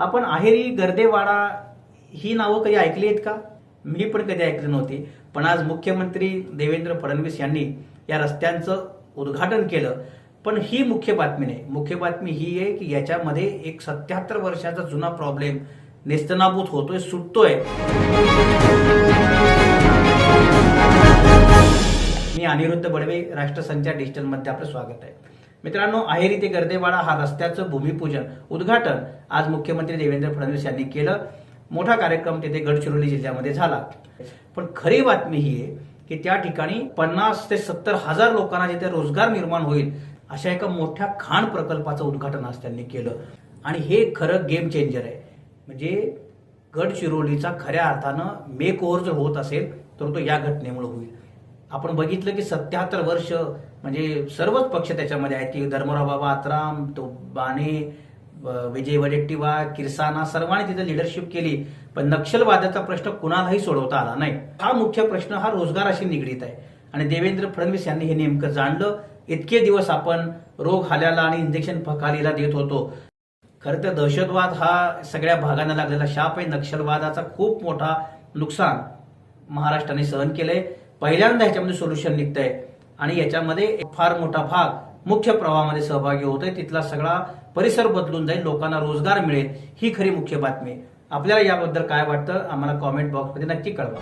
आपण आहेरी गर्देवाडा ही नावं कधी ऐकली आहेत का? मी पण कधी ऐकली नव्हती. पण आज मुख्यमंत्री देवेंद्र फडणवीस यांनी या रस्त्यांचं उद्घाटन केलं. पण ही मुख्य बातमी नाही. मुख्य बातमी ही आहे की याच्यामध्ये एक सत्याहत्तर वर्षाचा जुना प्रॉब्लेम नेस्तनाभूत होतोय सुटतोय. मी अनिरुद्ध बडवे राष्ट्रसंचार डिजिटलमध्ये आपलं स्वागत आहे. मित्रांनो आहेरी ते गर्देवाडा हा रस्त्याचं भूमिपूजन उद्घाटन आज मुख्यमंत्री देवेंद्र फडणवीस यांनी केलं. मोठा कार्यक्रम तिथे गडचिरोली जिल्ह्यामध्ये झाला. पण खरी बातमी ही आहे की त्या ठिकाणी पन्नास ते सत्तर हजार लोकांना जिथे रोजगार निर्माण होईल अशा एका मोठ्या खाण प्रकल्पाचं उद्घाटन आज त्यांनी केलं. आणि हे खरं गेम चेंजर आहे. म्हणजे गडचिरोलीचा खऱ्या अर्थानं मेक ओव्हर जर होत असेल तर तो या घटनेमुळे होईल. आपण बघितलं की सत्याहत्तर वर्ष म्हणजे सर्वच पक्ष त्याच्यामध्ये आहेत की धर्मराव बाबा आत्राम तो बाणे विजय वडेट्टीवार किरसाना सर्वांनी तिथे लिडरशिप केली. पण नक्षलवादाचा प्रश्न कुणालाही सोडवता आला नाही. हा मुख्य प्रश्न हा रोजगाराशी निगडीत आहे. आणि देवेंद्र फडणवीस यांनी हे नेमकं जाणलं. इतके दिवस आपण रोग हाल्याला आणि इंजेक्शन फकालीला देत होतो. खरं तर दहशतवाद हा सगळ्या भागांना लागलेला शाप आहे. नक्षलवादाचा खूप मोठा नुकसान महाराष्ट्राने सहन केलंय. पहिल्यांदा ह्याच्यामध्ये सोल्युशन निघतंय. आणि याच्यामध्ये एक फार मोठा भाग मुख्य प्रवाहामध्ये सहभागी होतोय. तिथला सगळा परिसर बदलून जाईल. लोकांना रोजगार मिळेल. ही खरी मुख्य बातमी. आपल्याला याबद्दल काय वाटतं? आम्हाला कॉमेंट बॉक्समध्ये नक्की कळवा.